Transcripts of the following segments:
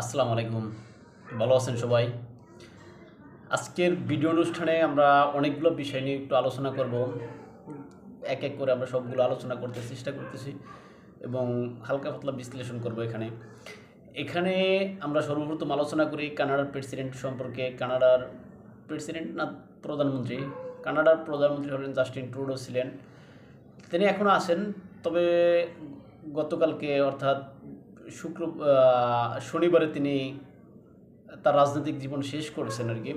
আসসালামু আলাইকুম। ভালো আছেন সবাই? আজকের ভিডিও অনুষ্ঠানে আমরা অনেকগুলো বিষয় নিয়ে একটু আলোচনা করব। এক এক করে আমরা সবগুলো আলোচনা করতে চেষ্টা করতেছি এবং হালকা পাতলা বিশ্লেষণ করব এখানে। এখানে আমরা সর্বপ্রথম আলোচনা করি কানাডার প্রেসিডেন্ট সম্পর্কে। কানাডার প্রেসিডেন্ট না প্রধানমন্ত্রী? কানাডার প্রধানমন্ত্রী হলেন জাস্টিন ট্রুডো ছিলেন। তিনি এখনও আছেন, তবে গতকালকে অর্থাৎ শুক্র শনিবারে তিনি তার রাজনৈতিক জীবন শেষ করেছেন আর কি।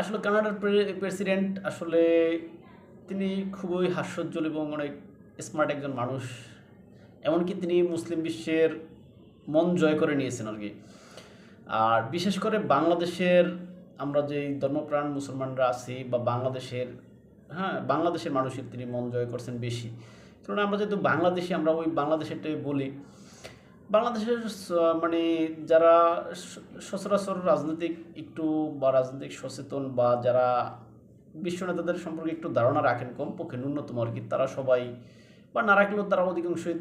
আসলে কানাডার প্রেসিডেন্ট আসলে তিনি খুবই হাস্যোজ্জ্বল এবং অনেক স্মার্ট একজন মানুষ। এমনকি তিনি মুসলিম বিশ্বের মন জয় করে নিয়েছেন আর কি। আর বিশেষ করে বাংলাদেশের, আমরা যে ধর্মপ্রাণ মুসলমানরা আছি বা বাংলাদেশের হ্যাঁ বাংলাদেশের মানুষের তিনি মন জয় করছেন বেশি। কারণ আমরা যেহেতু বাংলাদেশি, আমরা ওই বাংলাদেশেরটাই বলি। বাংলাদেশের মানে যারা সচরাচর রাজনৈতিক একটু বা রাজনৈতিক সচেতন বা যারা বিশ্ব নেতাদের সম্পর্কে একটু ধারণা রাখেন কমপক্ষে ন্যূনতম আর কি, তারা সবাই বা না রাখলেও তারা অধিকাংশই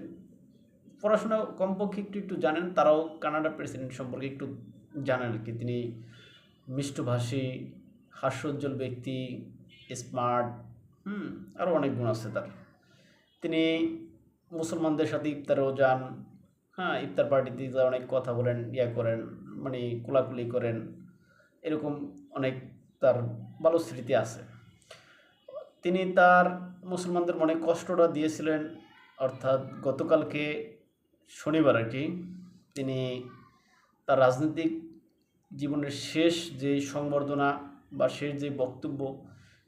পড়াশোনা কমপক্ষে একটু একটু জানেন, তারাও কানাডা প্রেসিডেন্ট সম্পর্কে একটু জানেন আর কি। তিনি মিষ্টভাষী, হাস্যোজ্জ্বল ব্যক্তি, স্মার্ট, হুম আরও অনেক গুণ আছে তার। তিনি মুসলমানদের সাথে ইফতারেও যান হ্যাঁ ইফতার পার্টিতে যা অনেক কথা বলেন, ইয়া করেন মানে কোলাকুলি করেন, এরকম অনেক তার ভালো স্মৃতি আছে। তিনি তার মুসলমানদের মনে কষ্টটা দিয়েছিলেন, অর্থাৎ গতকালকে শনিবার আর কি, তিনি তার রাজনৈতিক জীবনের শেষ যে সংবর্ধনা বা শেষ যে বক্তব্য,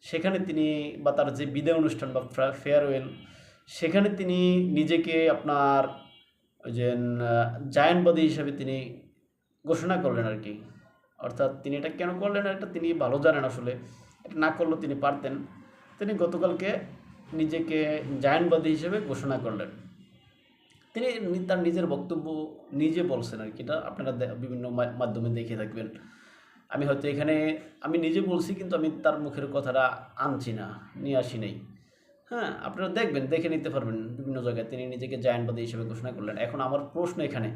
সেখানে তিনি বা তার যে বিদায় অনুষ্ঠান বা ফেয়ারওয়েল, সেখানে তিনি নিজেকে আপনার যে জায়নবাদী হিসাবে তিনি ঘোষণা করলেন আর কি অর্থাৎ তিনি এটা কেন করলেন, এটা তিনি ভালো জানেন আসলে। এটা না করলেও তিনি পারতেন। তিনি গতকালকে নিজেকে জায়নবাদী হিসেবে ঘোষণা করলেন। তিনি তার নিজের বক্তব্য নিজে বলছেন আর কি এটা আপনারা বিভিন্ন মাধ্যমে দেখে থাকবেন। আমি হয়তো এখানে, আমি নিজে বলছি, কিন্তু আমি তার মুখের কথাটা আনছি না, নিয়ে আসি নাই। হ্যাঁ আপনারা দেখবেন, দেখে নিতে পারবেন বিভিন্ন জায়গায়। তিনি নিজেকে জায়ানবাদী হিসেবে ঘোষণা করলেন। এখন আমার প্রশ্ন এখানে,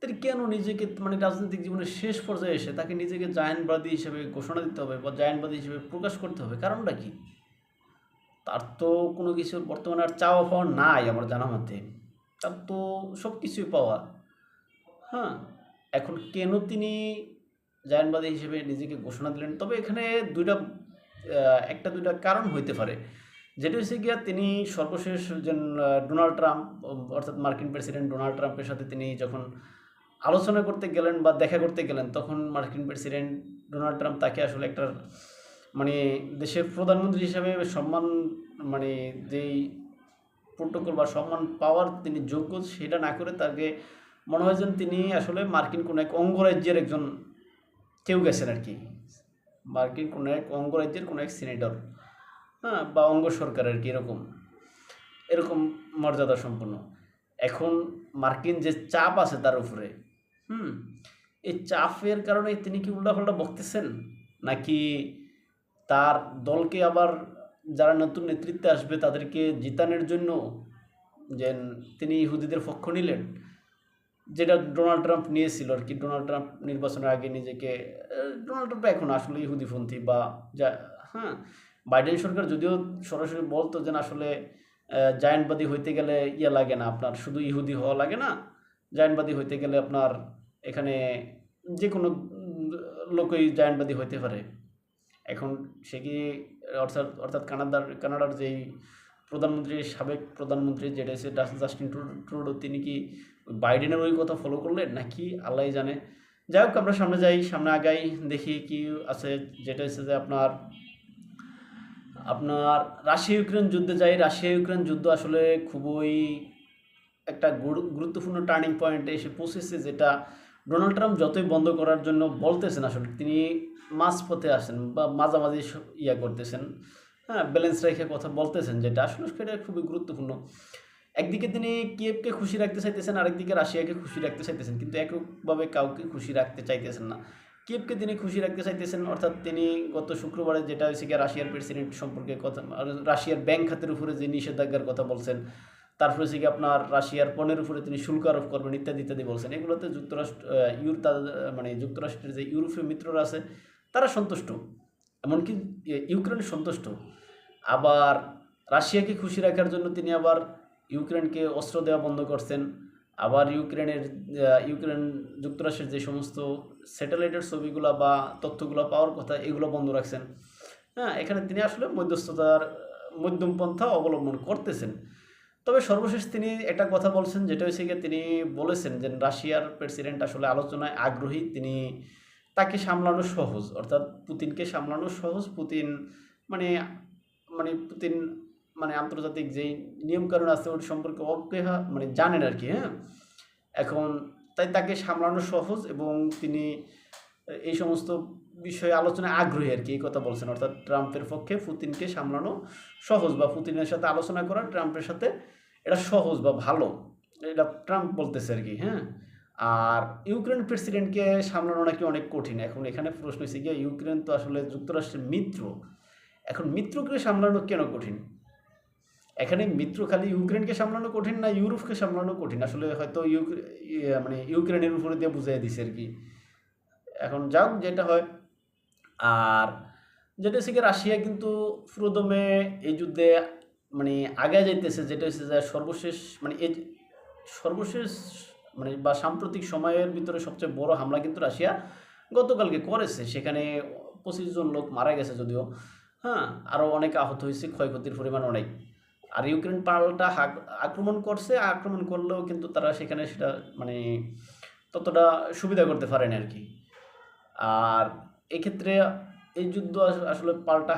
তিনি কেন নিজেকে মানে রাজনৈতিক জীবনের শেষ পর্যায়ে এসে তাকে নিজেকে জায়ানবাদী হিসেবে ঘোষণা দিতে হবে বা জায়ানবাদী হিসেবে প্রকাশ করতে হবে? কারণটা কি? তার তো কোনো কিছু বর্তমানে আর চাওয়া পাওয়া নাই আমার জানা মধ্যে তার তো সব কিছুই পাওয়া। হ্যাঁ এখন কেন তিনি জায়ানবাদী হিসেবে নিজেকে ঘোষণা দিলেন? তবে এখানে দুইটা একটা দুইটা কারণ হইতে পারে। যেটা হচ্ছে গিয়া তিনি সর্বশেষ ডোনাল্ড ট্রাম্প অর্থাৎ মার্কিন প্রেসিডেন্ট ডোনাল্ড ট্রাম্পের সাথে তিনি যখন আলোচনা করতে গেলেন বা দেখা করতে গেলেন, তখন মার্কিন প্রেসিডেন্ট ডোনাল্ড ট্রাম্প তাকে আসলে একটা মানে দেশের প্রধানমন্ত্রী হিসাবে সম্মান মানে যেই প্রোটোকল বা সম্মান পাওয়ার তিনি যোগ্য সেটা না করে তাকে মনে হয় যেন তিনি আসলে মার্কিন কোনো এক অঙ্গরাজ্যের একজন কেউ গেছেন আর কি। মার্কিন কোনো এক অঙ্গরাজ্যের কোনো এক সিনেটর। হ্যাঁ বা অঙ্গ সরকার আর কি এরকম এরকম মর্যাদা সম্পন্ন। এখন মার্কিন যে চাপ আছে তার উপরে, হুম, এই চাপের কারণে তিনি কি উল্টাপাল্টা বকতেছেন? নাকি তার দলকে আবার যারা নতুন নেতৃত্বে আসবে তাদেরকে জিতানোর জন্য যে তিনি ইহুদিদের পক্ষ নিলেন? যেটা ডোনাল্ড ট্রাম্প নিয়েছিল আর কি। ডোনাল্ড ট্রাম্প নির্বাচনের আগে নিজেকে ডোনাল্ড ট্রাম্প এখন আসলে ইহুদিপন্থী বা যা হ্যাঁ বাইডেন সরকার যদিও সরাসরি বলতো যে আসলে জায়ান্টবাদী হইতে গেলে ইয়ে লাগে না, আপনার শুধু ইহুদি হওয়া লাগে না, জায়ান্টবাদী হইতে গেলে আপনার এখানে যে কোনো লোকই জায়ান্টবাদী হইতে পারে। এখন সে কি, অর্থাৎ অর্থাৎ কানাডার কানাডার যেই প্রধানমন্ত্রী, সাবেক প্রধানমন্ত্রী যেটা হচ্ছে জাস্টিন ট্রু- ট্রুডো, তিনি কি বাইডেনের ওই কথা ফলো করলেন? নাকি আল্লাহ জানে? যাই হোক, আমরা সামনে যাই, সামনে আগাই, দেখি কি আছে। যেটা হচ্ছে যে আপনার আপনার রাশিয়া ইউক্রেন যুদ্ধে যাই রাশিয়া ইউক্রেন যুদ্ধ আসলে খুবই একটা গুরু- গুরুত্বপূর্ণ টার্নিং পয়েন্টে এসে পৌঁছেছে, যেটা ডোনাল্ড ট্রাম্প যতই বন্ধ করার জন্য বলতেছেন আসলে, তিনি মাঝপথে আসেন বা মাঝামাঝি ইয়া করতেছেন। হ্যাঁ ব্যালেন্স রেখে কথা বলতেছেন, যেটা আসলে সেটা খুবই গুরুত্বপূর্ণ। একদিকে তিনি কিয়েভকে খুশি রাখতে চাইতেছেন, আরেকদিকে রাশিয়াকে খুশি রাখতে চাইতেছেন, কিন্তু এককভাবে কাউকে খুশি রাখতে চাইতেছেন না। কিয়েভকে তিনি খুশি রাখতে চাইতেছেন, অর্থাৎ তিনি গত শুক্রবারে যেটা হয়েছে গিয়ে রাশিয়ার প্রেসিডেন্ট সম্পর্কে কথা রাশিয়ার ব্যাংক খাতের উপরে যে নিষেধাজ্ঞার কথা বলছেন, তারপরে হচ্ছে কি আপনার রাশিয়ার পণ্যের উপরে তিনি শুল্ক আরোপ করবেন, ইত্যাদি ইত্যাদি বলছেন। এগুলোতে যুক্তরাষ্ট্র ইউর মানে যুক্তরাষ্ট্রের যে ইউরোপীয় মিত্ররা আছে, তারা সন্তুষ্ট। এমনকি ইউক্রেন সন্তুষ্ট। আবার রাশিয়াকে খুশি রাখার জন্য তিনি আবার ইউক্রেনকে অস্ত্র দেওয়া বন্ধ করছেন। আবার ইউক্রেনের ইউক্রেন যুক্তরাষ্ট্রের যে সমস্ত স্যাটেলাইটের ছবিগুলো বা তথ্যগুলো পাওয়ার কথা, এগুলো বন্ধ রাখছেন। হ্যাঁ এখানে তিনি আসলে মধ্যস্থতার মধ্যম পন্থা অবলম্বন করতেছেন। তবে সর্বশেষ তিনি একটা কথা বলছেন, যেটা হচ্ছে গিয়ে তিনি বলেছেন যে রাশিয়ার প্রেসিডেন্ট আসলে আলোচনায় আগ্রহী, তিনি তাকে সামলানো সহজ। অর্থাৎ পুতিনকে সামলানো সহজ। পুতিন মানে মানে পুতিন মানে আন্তর্জাতিক যেই নিয়মকানুন আছে ওর সম্পর্কে অজ্ঞা মানে জানেন আর কি হ্যাঁ? এখন তাই তাকে সামলানো সহজ এবং তিনি এই সমস্ত বিষয়ে আলোচনায় আগ্রহী আর কি, এই কথা বলছেন। অর্থাৎ ট্রাম্পের পক্ষে পুতিনকে সামলানো সহজ বা পুতিনের সাথে আলোচনা করা ট্রাম্পের সাথে এটা সহজ বা ভালো, এটা ট্রাম্প বলতেছে আর কি হ্যাঁ? আর ইউক্রেন প্রেসিডেন্টকে সামলানো নাকি অনেক কঠিন। এখন এখানে প্রশ্ন হচ্ছে গিয়ে, ইউক্রেন তো আসলে যুক্তরাষ্ট্রের মিত্র। এখন মিত্রকে সামলানো কেন কঠিন? এখানে মিত্র খালি ইউক্রেনকে সামলানো কঠিন না ইউরোপকে সামলানো কঠিন? আসলে হয়তো ইয়ে মানে ইউক্রেনের উপরে দিয়ে বুঝাই দিছে আর কি। এখন যাক, যেটা হয়। আর যেটা হচ্ছে কি রাশিয়া কিন্তু পুরোদমে এই যুদ্ধে মানে আগে যাইতেছে, যেটা হচ্ছে যে সর্বশেষ মানে এই সর্বশেষ মানে বা সাম্প্রতিক সময়ের ভিতরে সবচেয়ে বড় হামলা কিন্তু রাশিয়া গতকালকে করেছে। সেখানে পঁচিশ জন লোক মারা গেছে যদিও। হ্যাঁ আরও অনেক আহত হয়েছে, ক্ষয়ক্ষতির পরিমাণ অনেক আর ইউক্রেন পাল্টা আক্রমণ করছে আক্রমণ করলেও কিন্তু তারা সেখানে সেটা মানে ততটা সুবিধা করতে পারেনি আর কি। আর এক্ষেত্রে এই যুদ্ধ আসলে পাল্টা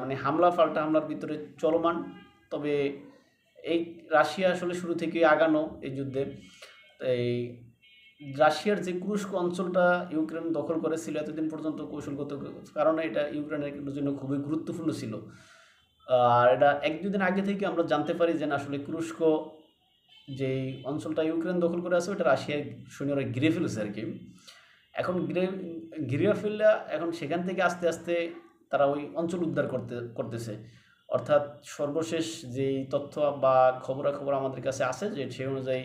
মানে হামলা, পাল্টা হামলার ভিতরে চলমান। তবে এই রাশিয়া আসলে শুরু থেকে আগানো এই যুদ্ধে। এই রাশিয়ার যে কুরস্ক অঞ্চলটা ইউক্রেন দখল করেছিল এতদিন পর্যন্ত কৌশলগত কারণে এটা ইউক্রেনের জন্য খুবই গুরুত্বপূর্ণ ছিল। আর এটা এক দুদিন আগে থেকে আমরা জানতে পারি যে আসলে কুরস্ক যেই অঞ্চলটা ইউক্রেন দখল করে আছে ওটা রাশিয়ার সৈন্যরা ঘিরে ফেলেছে আর কি। এখন ঘিরে ঘিরে ফেললে এখন সেখান থেকে আস্তে আস্তে তারা ওই অঞ্চল উদ্ধার করতে, করতেছে। অর্থাৎ সর্বশেষ যেই তথ্য বা খবরাখবর আমাদের কাছে আছে যে সেই অনুযায়ী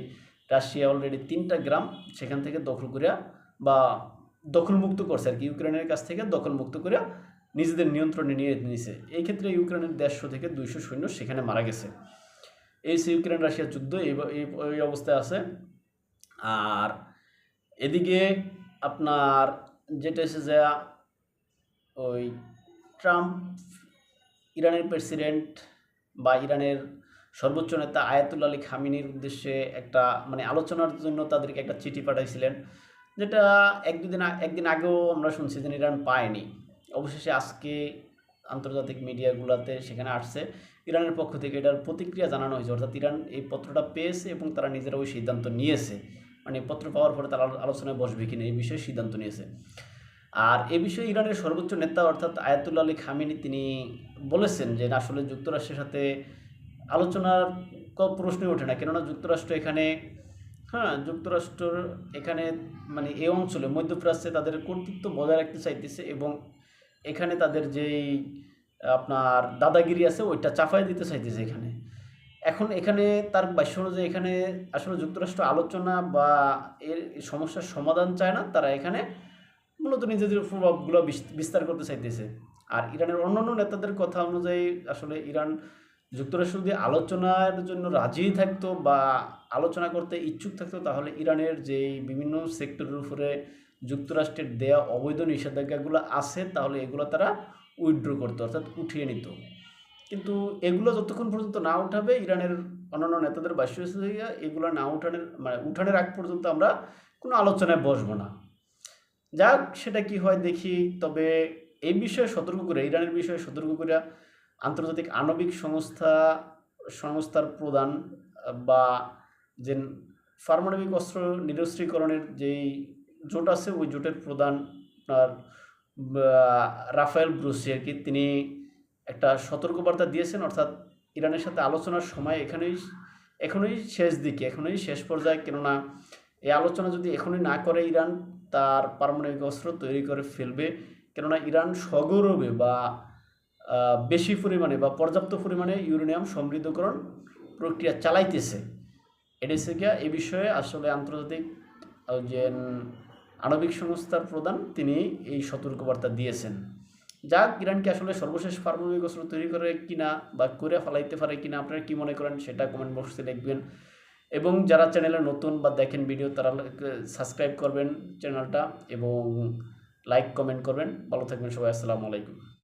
রাশিয়া অলরেডি তিনটা গ্রাম সেখান থেকে দখল করিয়া বা দখলমুক্ত করছে আর কি, ইউক্রেনের কাছ থেকে দখলমুক্ত করিয়া নিজেদের নিয়ন্ত্রণে নিয়ে নিয়েছে এই ক্ষেত্রে ইউক্রেনের দেড়শো থেকে দুইশো সৈন্য সেখানে মারা গেছে। এই ইউক্রেন রাশিয়ার যুদ্ধ, এই অবস্থায় আছে। আর এদিকে আপনার যেটা এসে যে, ওই ট্রাম্প ইরানের প্রেসিডেন্ট বা ইরানের সর্বোচ্চ নেতা আয়াতুল আলী খামিনির উদ্দেশ্যে একটা মানে আলোচনার জন্য তাদেরকে একটা চিঠি পাঠাইছিলেন। যেটা এক দুদিন একদিন আগেও আমরা শুনছি যে ইরান পায়নি। অবশেষে আজকে আন্তর্জাতিক মিডিয়াগুলোতে সেখানে আসছে। ইরানের পক্ষ থেকে এটার প্রতিক্রিয়া জানানো হয়েছে। অর্থাৎ ইরান এই পত্রটা পেয়েছে এবং তারা নিজেরা ওই সিদ্ধান্ত নিয়েছে। মানে পত্র পাওয়ার পরে তারা আলোচনায় বসবে কিনা এই বিষয়ে সিদ্ধান্ত নিয়েছে। আর এ বিষয়ে ইরানের সর্বোচ্চ নেতা অর্থাৎ আয়াতুল্লা আলী খামিনি তিনি বলেছেন যে আসলে যুক্তরাষ্ট্রের সাথে আলোচনার প্রশ্নই ওঠে না। কেননা যুক্তরাষ্ট্র এখানে হ্যাঁ যুক্তরাষ্ট্র এখানে মানে এই অঞ্চলে মধ্যপ্রাচ্যে তাদের কর্তৃত্ব বজায় রাখতে চাইতেছে এবং এখানে তাদের যেই, আপনার দাদাগিরি আছে, ওইটা চাপাই দিতে চাইতেছে এখানে। এখন এখানে তার বাস্য অনুযায়ী এখানে আসলে যুক্তরাষ্ট্র আলোচনা বা এর সমস্যার সমাধান চায় না, তারা এখানে মূলত নিজেদের প্রভাবগুলো বিস- বিস্তার করতে চাইতেছে। আর ইরানের অন্যান্য নেতাদের কথা অনুযায়ী আসলে ইরান যুক্তরাষ্ট্র যদি আলোচনার জন্য রাজি থাকতো বা আলোচনা করতে ইচ্ছুক থাকতো, তাহলে ইরানের যেই বিভিন্ন সেক্টরের উপরে যুক্তরাষ্ট্রের দেয়া অবৈধ নিষেধাজ্ঞাগুলো আছে তাহলে এগুলো তারা উইথড্র করতো অর্থাৎ উঠিয়ে নিত। কিন্তু এগুলো যতক্ষণ পর্যন্ত না উঠাবে ইরানের অন্যান্য নেতাদের বাস্য এগুলো না উঠানের মানে উঠানের আগ পর্যন্ত আমরা কোনো আলোচনায় বসবো না। যাক সেটা কি হয় দেখি তবে এই বিষয়ে সতর্ক করে ইরানের বিষয়ে সতর্ক করে আন্তর্জাতিক আণবিক সংস্থা সংস্থার প্রধান আহ, বা যে পারমাণবিক অস্ত্র নিরস্ত্রীকরণের যেই জোট আছে, ওই জোটের প্রধান আপনার রাফায়েল ব্রুসি আর কি। তিনি একটা সতর্কবার্তা দিয়েছেন, অর্থাৎ ইরানের সাথে আলোচনার সময় এখানেই, এখনই শেষ দিকে, এখনই শেষ পর্যায়ে। কেননা এই আলোচনা যদি এখনই না করে ইরান, তার পারমাণবিক অস্ত্র তৈরি করে ফেলবে। কেননা, ইরান সগৌরবে বা বেশি পরিমাণে বা পর্যাপ্ত পরিমাণে ইউরেনিয়াম সমৃদ্ধকরণ প্রক্রিয়া চালাইতেছে। এটা গিয়া এ বিষয়ে আসলে আন্তর্জাতিক যে আণবিক সংস্থার প্রধান তিনি এই সতর্কবার্তা দিয়েছেন। যা ইরানকে আসলে সর্বশেষ পারমাণবিক অস্ত্র তৈরি করে কিনা বা করে ফেলাইতে পারে কিনা আপনারা কি মনে করেন সেটা কমেন্ট বক্সে লিখবেন। এবং যারা চ্যানেলে নতুন বা দেখেন ভিডিও তারা সাবস্ক্রাইব করবেন চ্যানেলটা এবং লাইক কমেন্ট করবেন। ভালো থাকবেন সবাই, আসসালামু আলাইকুম।